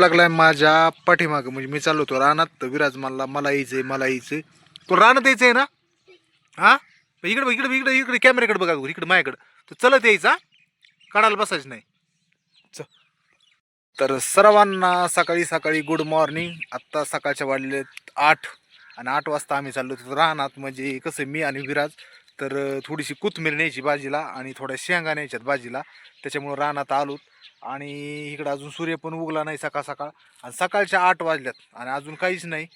लागलाय माझ्या पाठीमागं. म्हणजे मी चाललो होतो रानात तर विराज मला मला यायचंय मला यायचंय. तो रानात यायचंय ना? हा? इकडे इकडे इकडे इकडे कॅमेऱ्याकडे बघा इकडे माझ्याकडे. तर चलत यायचा? काढायला बसायचं नाही. तर सर्वांना सकाळी सकाळी गुड मॉर्निंग आत्ता सकाळच्या वाढलेत आठ. आणि आठ वाजता आम्ही चाललो होतो रानात. म्हणजे कसं मी आणि विराज तर थोडीशी कोथमीर न्यायची भाजीला आणि थोड्या शेंगा न्यायच्यात भाजीला. त्याच्यामुळं रानात आलोत आणि इकडं अजून सूर्य पण उगला नाही सकाळ सकाळ. आणि सकाळच्या आठ वाजल्यात आणि अजून काहीच नाही.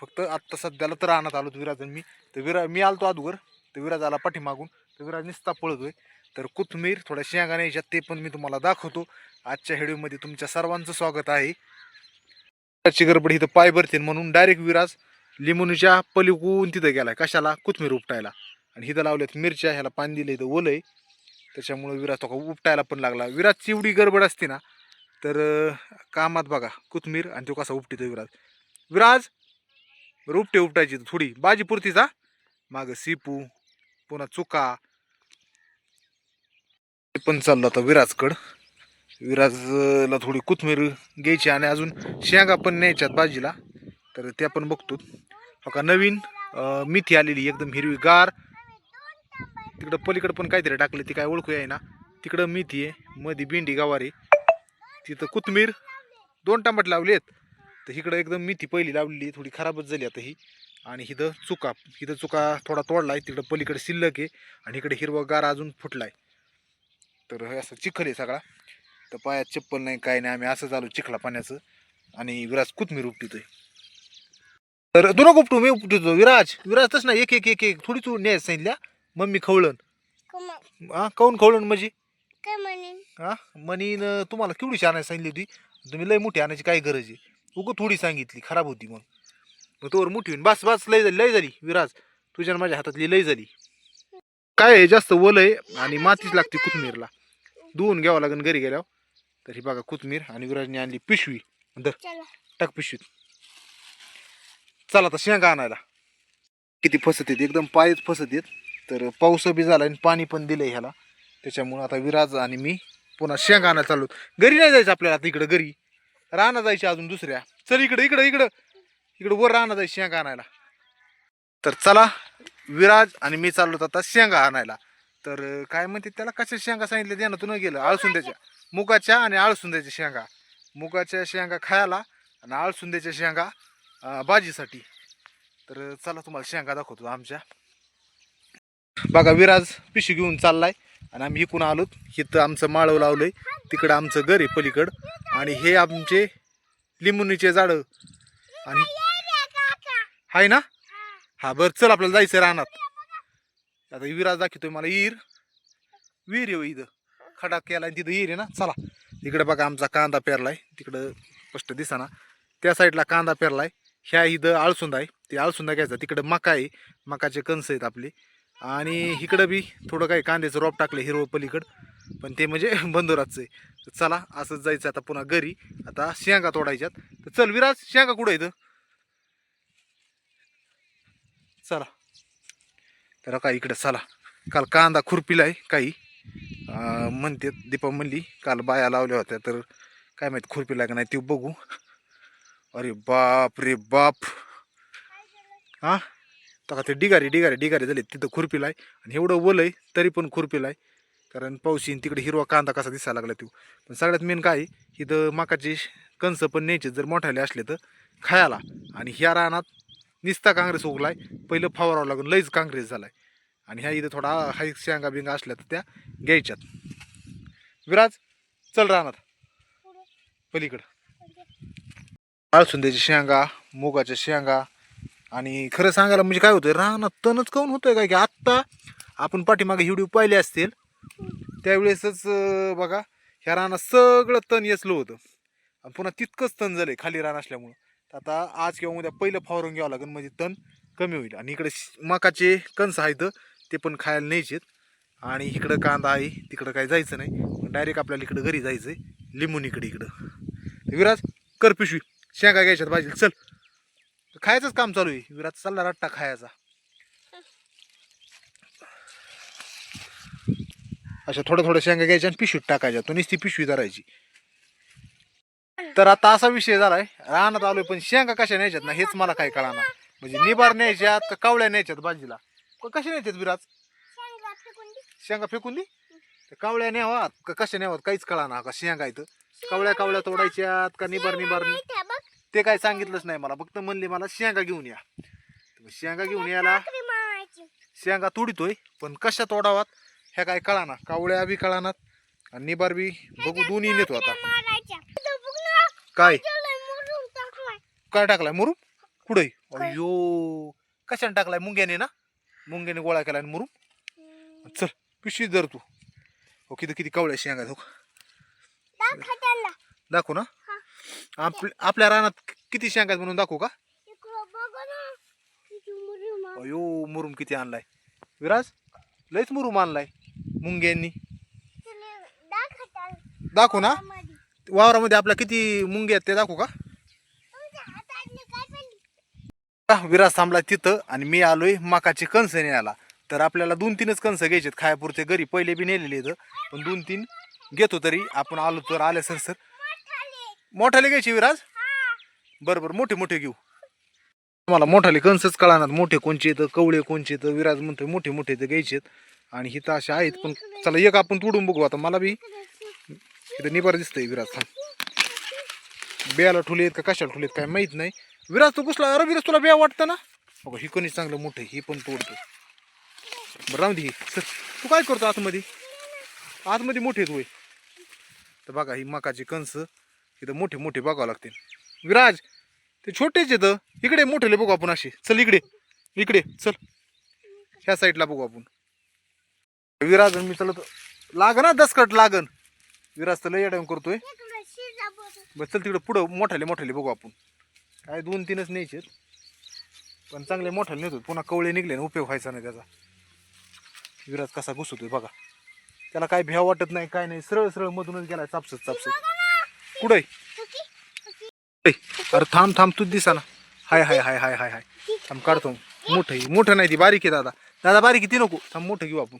फक्त आत्ता सध्याला तर रानात आलो विराज मी. तर विरा मी आलतो अगोदर. तर विराज आला पाठीमागून. तर विराज निस्ता पळतोय. तर कोथमीर थोड्या शेंगा न्यायच्यात ते पण मी तुम्हाला दाखवतो. आजच्या व्हिडिओमध्ये तुमच्या सर्वांचं स्वागत आहे. त्याची गडबड इथं पाय भरतील म्हणून डायरेक्ट विराज लिंबूच्या पलिकून तिथं गेलाय. कशाला? कोथमीर उपटायला. आणि हिथं लावल्यात मिरच्या ह्याला पाणी दिलं इथं आहे त्याच्यामुळं विराज तो का उपटायला पण लागला. विराजची एवढी गडबड असते ना तर कामात बघा कोथमीर आणि तो कसा उपटितो विराज. विराज बरं उपटे उपटायची थोडी. बाजी पुरतीचा मागं सिपू पुन्हा चुका. पण चाललं आता विराजकड. विराजला थोडी कोथमीर घ्यायची आणि अजून शेंगा पण न्यायच्यात बाजीला तर ते पण बघतो. हो का नवीन मिथी मेथी आलेली एकदम हिरवी गार तिकडं पलीकडं पण काहीतरी टाकलं ती काय ओळखू आहे ना तिकडं मेथी आहे मध्ये भेंडी गवारी तिथं कोथमीर दोन टमाट लावले आहेत तर इकडं एकदम मेथी पहिली लावलेली थोडी खराबच झाली आता ही. आणि हिथं चुका इथं चुका थोडा तोडला आहे तिकडं पलीकडे शिल्लक आहे आणि इकडे हिरवा गार अजून फुटलाय. तर हे असं चिखल आहे सगळा. तर पायात चप्पल नाही काय नाही आम्ही असं चालू चिखला पाण्याचं आणि विराज कोथमीर उपटितोय. तर तू नको उपटू मी उपटितो. विराज विराज तस ना एक एक एक एक. थोडी तू न्याय सांगितल्या. मम्मी खवळण. हा? काऊन खवळण म्हणजे? हा? म्हणीन तुम्हाला केवढीशी आणायला सांगितली होती? तुम्ही लय मोठी आणायची काय गरज आहे? उगं थोडी सांगितली. खराब होती मग. मग तोवर मोठी होईन. बस बस. लय झाली लय झाली. विराज तुझ्या माझ्या हातातली लय झाली. काय आहे? जास्त ओलं आहे आणि मातीच लागते कोथमीरला. धुवून घ्यावं लागेल घरी गेल्यावर. तर ही बघा कोथमीर आणि विराजने आणली पिशवी. चला. टाक पिशवीत. चला आता शेंगा आणायला. किती फसत येत एकदम पायच फसत येत तर पाऊस बी झाला आणि पाणी पण दिलं ह्याला. त्याच्यामुळं आता विराज आणि मी पुन्हा शेंगा आणायला चाललो. घरी नाही जायचं आपल्याला आता इकडं घरी. राणा जायची अजून दुसऱ्या. चल इकडं इकडं इकडं. इकडं वर राहणं जायचं शेंगा आणायला. तर चला विराज आणि मी चाललो आता शेंगा आणायला. तर काय म्हणते त्याला कशा शेंगा सांगितले त्यानं तू न गेलं? आळसुंद्याच्या मुगाच्या आणि आळसुंद्याच्या शेंगा. मुगाच्या शेंगा खायला आणि आळसुंद्याच्या शेंगा. भाजीसाठी. तर चला तुम्हाला शेंगा दाखवतो आमच्या. बघा विराज पिशवी घेऊन चाललाय आणि आम्ही इकून आलो. इथं आमचं माळव लावलंय. तिकडं आमचं घर आहे पलीकड. आणि हे आमचे लिंबुनीचे झाडं. आणि हाय ना? हा बरं चल आपल्याला जायचं रानात. आता विराज दाखवतोय मला विहीर विहीर येऊ हो इथं. खडा केला तिथं विहीर आहे ना? चला. तिकडं बघा आमचा कांदा पेरलाय. तिकडं स्पष्ट दिसाना. त्या साईडला कांदा पेरलाय. ह्या इथं आळसुंदा आहे. ते आळसुंदा घ्यायचा तिकडं मका आहे. मकाचे कणस आहेत आपले. आणि इकडं बी थोडं काही कांद्याचं रोप टाकलं हिरवं पलीकडं. पण ते म्हणजे बंदोराचं आहे. तर चला असंच जायचं आता पुन्हा घरी. आता शेंगा तोडायच्यात. तर चल विराज शेंगा कुठं इथं चला. तर का इकडं चला. काल कांदा खुरपीलाय काही. म्हणते दीपा म्हणली काल बाया लावल्या होत्या. तर काय माहीत खुरपीला का नाही ते बघू. अरे बाप रे बाप. हा? तर ते डिगारी डिगारी डिगारी झाले तिथं खुरपीलाय आणि एवढं ओलंय तरी पण खुरपीलाय कारण पाऊस तिकडे हिरवा कांदा कसा दिसायला लागला तो पण सगळ्यात मेन काय इथं मकाचे कणसं पण न्यायचे. जर मोठाले असले तर खायला. आणि ह्या रानात निस्ता काँग्रेस उगलाय पहिलं फवारावं लागून लईच काँग्रेस झालाय. आणि ह्या इथं थोडा हाय शेंगा बिंगा असल्या तर त्या घ्यायच्यात. विराज चल रानात. पलीकडं. अळसुंद्याची शेंगा मुगाच्या शेंगा आणि खरं सांगायला म्हणजे काय होतं रानात तणच काऊन होतंय काय की आत्ता आपण पाठीमागे व्हिडिओ पाहिले असतील त्यावेळेसच बघा ह्या रानात सगळं तण येचलं होतं. आणि पुन्हा तितकंच तण झालंय खाली रान असल्यामुळं. तर आता आज किंवा उद्या पहिलं फावरून घ्यावं लागेल म्हणजे तण कमी होईल. आणि इकडे श- मकाचे कणस आहेत ते पण खायला न्यायचेत आणि इकडं कांदा आहे तिकडं काही जायचं नाही. डायरेक्ट आपल्याला इकडं घरी जायचं आहे लिंबूनीकडे इकडं. विराज कर पिशवी. शेंगा घ्यायच्यात भाजी चल. खायचंच काम चालू आहे. विराज चालला रट्टा खायचा. अशा थोड्या थोड्या शेंगा घ्यायच्या आणि पिशवीत टाकायच्या. तो नुसती पिशवी धरायची. तर आता असा विषय झालाय. रानात आलोय पण शेंगा कशा न्यायच्यात ना हेच मला काय कळाना. म्हणजे निबार न्यायच्यात का कावळ्या न्यायच्यात भाजीला? कशा न्यायच्यात विराज शेंगा फेकून दे. कावळ्या न्यावात का कशा न्यावात काहीच कळाना का शेंगा इथं कावळ्या कावळ्या तोडायच्यात का निबार निबार? ते काय सांगितलंच नाही मला. फक्त म्हणले मला शेंगा घेऊन या. शेंगा घेऊन यायला. शेंगा तोडितोय पण कशा तोडावात ह्या काय कळाना. कावळ्या बी कळानात. आणि निबार बी बघू दोन्ही नेतो आता. काय. काय टाकलाय? मुरुम? कुठे? अयो कशाने टाकलाय? मुंग्याने ना? मुंग्याने गोळा केलाय मुरुम. चल पिशवी धर तू. हो किती किती कावळ्या शेंगा हो. दाखवू ना. आपल्या रानात किती शेंगा आहेत म्हणून दाखवू का. अयो मुरुम किती आणलाय. विराज लयच मुरुम आणलाय. मुंग्यांनी. दाखव ना. मध्ये. वावरामध्ये आपल्या किती मुंगे आहेत ते दाखवू का? विराज थांबला तिथं आणि मी आलोय मकाचे कणस न्यायला. तर आपल्याला दोन तीनच कणस घ्यायचे खायापुरते घरी. पहिले बी नेलेले इथं पण दोन तीन घेतो तरी. आपण आलो तर आले सर सर. मोठाले. घ्यायची विराज? बरं बरं मोठे मोठे घेऊ. मला मोठाले कणसच कळणार मोठे कोणचे येतं कवळे कोणचे येतं विराज म्हणतोय मोठे मोठे तर घ्यायचे आणि हिथं असे आहेत पण चला एक आपण तोडून बघू आता. मला बी इथं निबार दिसतंय विराज. थांब बियाला ठुले आहेत का कशाला ठुले आहेत काय माहीत नाही. विराज तू कुसला अरे विराज तुला बिया वाटतं ना? बघा ही कोणी चांगलं मोठं आहे, ही पण तोडतो बरं राहून दे. सर तू काय करतो आतमध्ये? आतमध्ये मोठे आहेत होय. तर बघा ही मकाची कणस. इथं मोठे मोठे बघावं लागतील. विराज ते छोटेच येतं इकडे मोठेले बघू आपण असे. चल इकडे. इकडे. चल. ह्या साईडला बघू आपण. विराज आणि मी चलत लागन ना दसकट लागन. विराज तर लय अडवून करतोय. इकडं बस चल तिकडे पुढं मोठाले मोठाले बघू आपण. काय दोन तीनच न्यायचे पण चांगले मोठाले नेतो पुन्हा कवळे निघले ना उपयोग व्हायचा नाही त्याचा. विराज कसा घुसतोय बघा. त्याला काय भ्या वाटत नाही काय नाही. सरळ सरळ मधूनच गेलाय चापसत चापसत. कुठं आहे? ओके? ओके? अरे थांब थांब तूच दिसा ना. हाय हाय हाय हाय हाय हाय. थांब काढतो. मोठं आहे मोठं नाही ती बारीक आहे दादा. दादा बारीक आहे ती नको. थांब मोठं घेऊ आपण.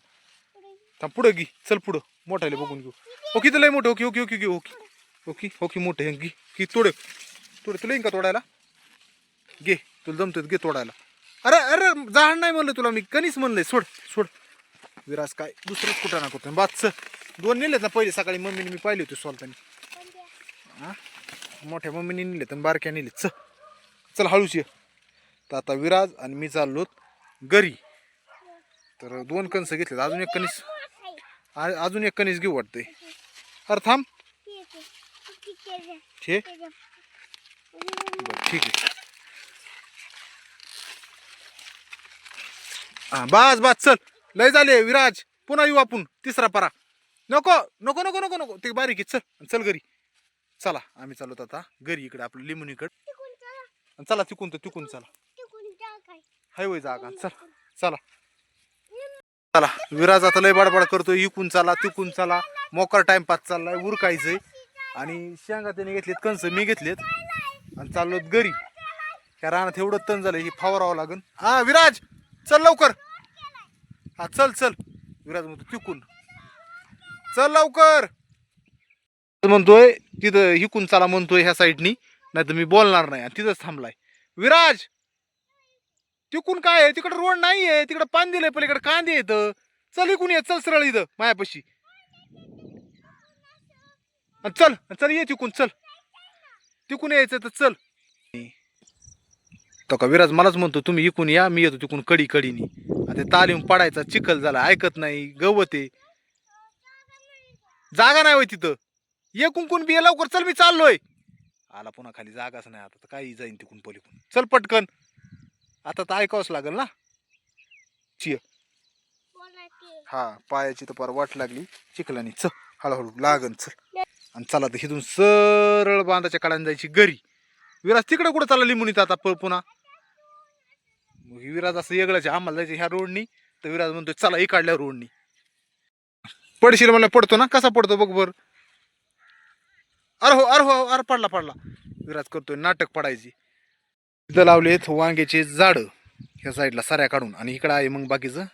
थांब पुढं घे. चल पुढं. मोठाले बघून घेऊ. ओके तर लय मोठं ओके ओके ओके घेऊ ओके. ओके ओके मोठं घे की तोड. तोड. तुला येईन का तोडायला? घे. तुला जमतोय घे तोडायला. अरे अरे झाड नाही म्हणलं तुला मी. कणीच म्हणलंय. सोड सोड. विराज काय? दुसरंच कुठं ना बात चल दोन नेलेत ना पहिले सकाळी. मम्मीने मी पाहिले होते सोलताना. पण द्या. हां? मोठ्या मम्मीने नेले तर बारक्या नेले. चल चल हळूच ये. तर आता विराज आणि मी चाललो घरी. तर दोन कणसं घेतलेत. अजून एक कणीस अजून एक कणीस घेऊ वाटतंय. अरे थांब. ठीक आहे. बरं ठीक आहे. हां बस बस चल. लय झाले विराज. पुन्हा येऊ आपण. तिसरा परा. नको नको नको नको नको. ते बारीक आहे. चल चल घरी. चला आम्ही चाललो आता घरी इकडे आपलं लिंबुनीकडे चला. आणि चला तिकून तर तिकून चला. काय. हायवे जागा. चला चला. चला विराज आता लय बडबड करतोय. इकून चला तिकून चला. मोकर टाइमपास चाललाय उरकायचंय. आणि शेंगा त्याने घेतलेत कंस मी घेतलेत. आणि चाललो घरी. त्या रानात एवढं तण झालं ही फवारावं लागन. हा विराज चल लवकर. हा चल चल. विराज म्हणतो तिकून. चल लवकर. म्हणतोय तिथं हिकून चला म्हणतोय ह्या साईडनी नाही तर मी बोलणार नाही आणि तिथंच थांबलाय. विराज! तिकून काय आहे? तिकडे रोड नाही आहे. तिकडे पान दिलंय पलीकडे कांदे येत चल इकून ये चल सरळ इथं मायापाशी. चल चल ये तिकून चल. तिकून यायचं तर चल. तो का विराज मलाच म्हणतो तुम्ही इकून या मी येतो तिकून कडी कडीनी आता तालीम पडायचा चिखल झाला ऐकत नाही गवत आहे. जागा नाही होय तिथं. ये कुंकून बी ये लवकर चल मी चाललोय. आला पुन्हा खाली जागाच नाही आता तर काही जाईन तिकून पलीकून चल पटकन. आता तर ऐकावंच लागेल ना. चिय. हा पायाची तर पार वाट लागली. चिखलानी चल हळूहळू लागन चल. आणि चला तर इथून सरळ बांधाच्या कडाने जायची घरी. विराज तिकडे कुठं चालला लिंबून आता प- पुन्हा? मग विराज असं वेगळंच आहे. आम्हाला जायचं ह्या रोडनी तर विराज म्हणतोय चला इकडल्या रोडनी पडशील मला पडतो ना? कसा पडतो बघ बर. अरे हो अरे हो अरे पडला पडला. विराज करतोय नाटक पडायची. इथं लावलेत वांग्याचे झाड. ह्या साईडला साऱ्या काढून. आणि इकडं आहे मग बाकीचं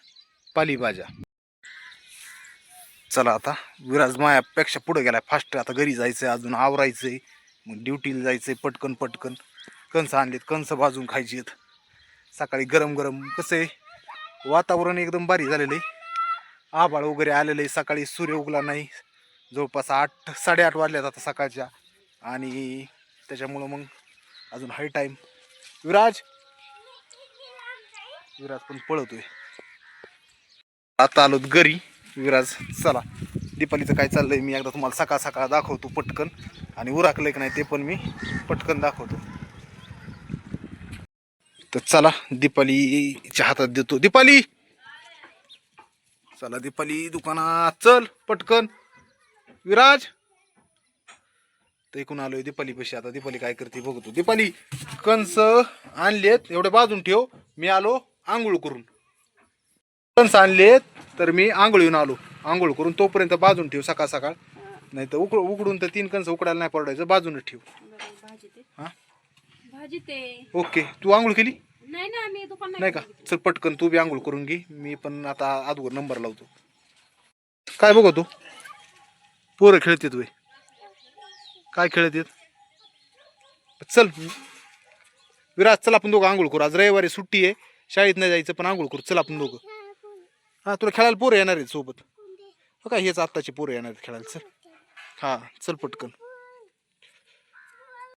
पालीभाज्या. चला आता विराज मायापेक्षा पुढे गेलाय फास्ट. आता घरी जायचंय अजून आवरायचंय. मग ड्युटीला जायचंय पटकन पटकन. कणसं आणलेत कणसं भाजून खायची आहेत सकाळी गरम गरम. कसं आहे? वातावरण एकदम भारी झालेलं आहे. आभाळ वगैरे आलेलं आहे. सकाळी सूर्य उगला नाही. जवळपास आठ साडेआठ वाजल्यात आता सकाळच्या. आणि त्याच्यामुळं मग अजून हाय टाईम विराज विराज पण पळतोय. आता आलो घरी. विराज चला. दीपालीचं काय चाललंय मी एकदा तुम्हाला सकाळ सकाळ दाखवतो पटकन. आणि उराकलंय की नाही ते पण मी पटकन दाखवतो. तर चला दीपालीच्या हातात देतो. दीपाली! चला दीपाली दुकानात चल पटकन. विराज. तर इकून आलोय दीपाली पैसे आता दीपाली काय करते बघतो. दीपाली कंस आणलेत. एवढे बाजून ठेव. मी आलो आंघोळ करून. कंस आणलेत तर मी आंघोळीहून आलो. आंघोळ करून तोपर्यंत बाजून ठेव सकाळ सकाळ. नाही तर उकड उकडून तर तीन कंस उकडायला नाही पडायचं बाजूनच ठेव. हा? ओके. तू आंघोळ केली? नाही नाही का? चल पटकन तू बी आंघोळ करून घे. मी पण आता आजवर नंबर लावतो. काय बघतो? पोरं खेळतात वय. काय खेळतात चल. विराज चल आपण दोघं आंघोळ करू. आज रविवारी सुट्टी आहे. शाळेत नाही जायचं पण आंघोळ करू. चल आपण दोघं. हां तुला खेळायला पोरं येणार आहेत सोबत. हो हेच आत्ताची पोरं येणार आहेत खेळायला. चल. हां चल पटकन.